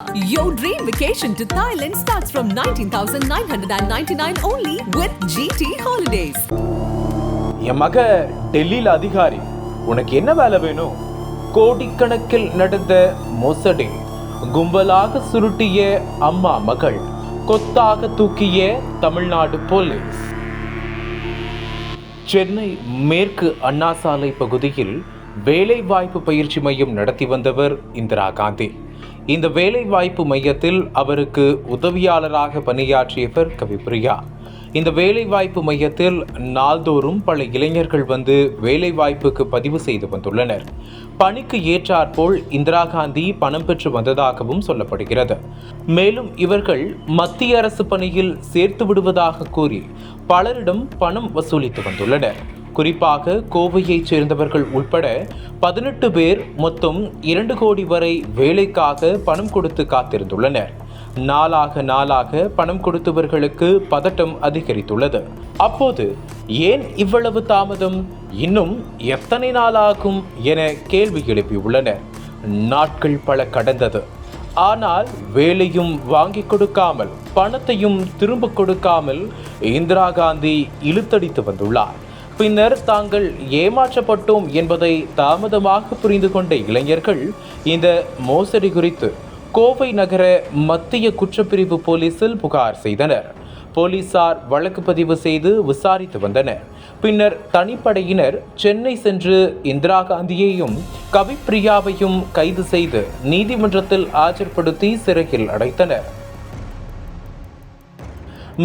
Your dream vacation to Thailand starts from 19,999 only with GT Holidays. என் மக டெல்லியில் அதிகாரி உனக்கு என்ன வேலை வேணும்? கோடிக்கணக்கில் நடந்த மோசடி கும்பலாக சுருட்டிய அம்மா மகள் கொத்தாக தூக்கிய தமிழ்நாடு போலீஸ். சென்னை மேற்கு அண்ணா சாலை பகுதியில் வேலைவாய்ப்பு பயிற்சி மையம் நடத்தி வந்தவர் இந்திரா காந்தி. இந்த வேலைவாய்ப்பு மையத்தில் அவருக்கு உதவியாளராக பணியாற்றியவர் கவிப்பிரியா இந்த வேலைவாய்ப்பு மையத்தில் நாள்தோறும் பல இளைஞர்கள் வந்து வேலைவாய்ப்புக்கு பதிவு செய்து வந்துள்ளனர். பணிக்கு ஏற்றாற்போல் இந்திரா காந்தி பணம் பெற்று வந்ததாகவும் சொல்லப்படுகிறது. மேலும் இவர்கள் மத்திய அரசு பணியில் சேர்த்து விடுவதாக கூறி பலரிடம் பணம் வசூலித்து வந்துள்ளனர். குறிப்பாக கோவையைச் சேர்ந்தவர்கள் உட்பட பதினெட்டு பேர் மொத்தம் இரண்டு கோடி வரை வேலைக்காக பணம் கொடுத்து காத்திருந்துள்ளனர். நாளாக நாளாக பணம் கொடுத்தவர்களுக்கு பதட்டம் அதிகரித்துள்ளது. அப்போது ஏன் இவ்வளவு தாமதம்? இன்னும் எத்தனை நாளாகும் என கேள்வி எழுப்பியுள்ளனர். நாட்கள் பல கடந்தது. ஆனால் வேலையும் வாங்கி கொடுக்காமல் பணத்தையும் திரும்ப கொடுக்காமல் இந்திரா காந்தி இழுத்தடித்து வந்துள்ளார். பின்னர் தாங்கள் ஏமாற்றப்பட்டோம் என்பதை தாமதமாக புரிந்து கொண்ட இளைஞர்கள் இந்த மோசடி குறித்து கோவை நகர மத்திய குற்றப்பிரிவு போலீசில் புகார் செய்தனர். போலீசார் வழக்கு பதிவு செய்து விசாரித்து வந்தனர். பின்னர் தனிப்படையினர் சென்னை சென்று இந்திரா காந்தியையும் கவிப்பிரியாவையும் கைது செய்து நீதிமன்றத்தில் ஆஜர்படுத்தி சிறையில் அடைத்தனர்.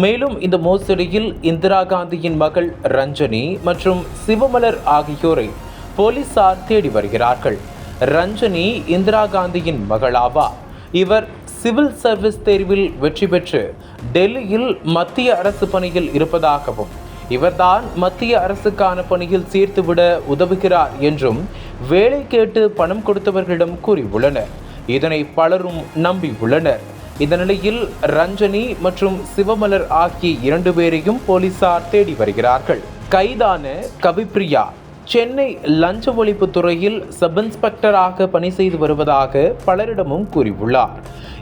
மேலும் இந்த மோசடியில் இந்திரா காந்தியின் மகள் ரஞ்சனி மற்றும் சிவமலர் ஆகியோரை போலீசார் தேடி வருகிறார்கள். ரஞ்சனி இந்திரா காந்தியின் மகளாவா? இவர் சிவில் சர்வீஸ் தேர்வில் வெற்றி பெற்று டெல்லியில் மத்திய அரசு பணியில் இருப்பதாகவும் இவர்தான் மத்திய அரசுக்கான பணியில் சேர்த்துவிட உதவுகிறார் என்றும் வேலை கேட்டு பணம் கொடுத்தவர்களிடம் கூறியுள்ளனர். இதனை பலரும் நம்பியுள்ளனர். இந்த நிலையில் ரஞ்சனி மற்றும் சிவமலர் ஆகிய இரண்டு பேரையும் போலீசார் தேடி வருகிறார்கள். கைதான கவிப்ரியா சென்னை லஞ்ச ஒழிப்பு துறையில் சப் இன்ஸ்பெக்டராக பணி செய்து வருவதாக பலரிடமும் கூறியுள்ளார்.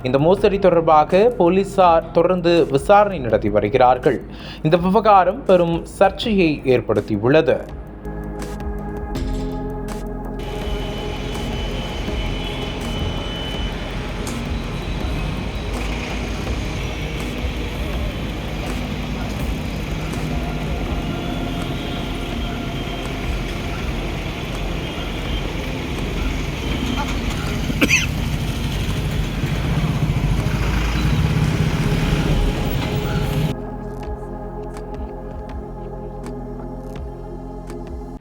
இந்த மோசடி தொடர்பாக போலீசார் தொடர்ந்து விசாரணை நடத்தி வருகிறார்கள். இந்த விவகாரம் பெரும் சர்ச்சையை ஏற்படுத்தியுள்ளது.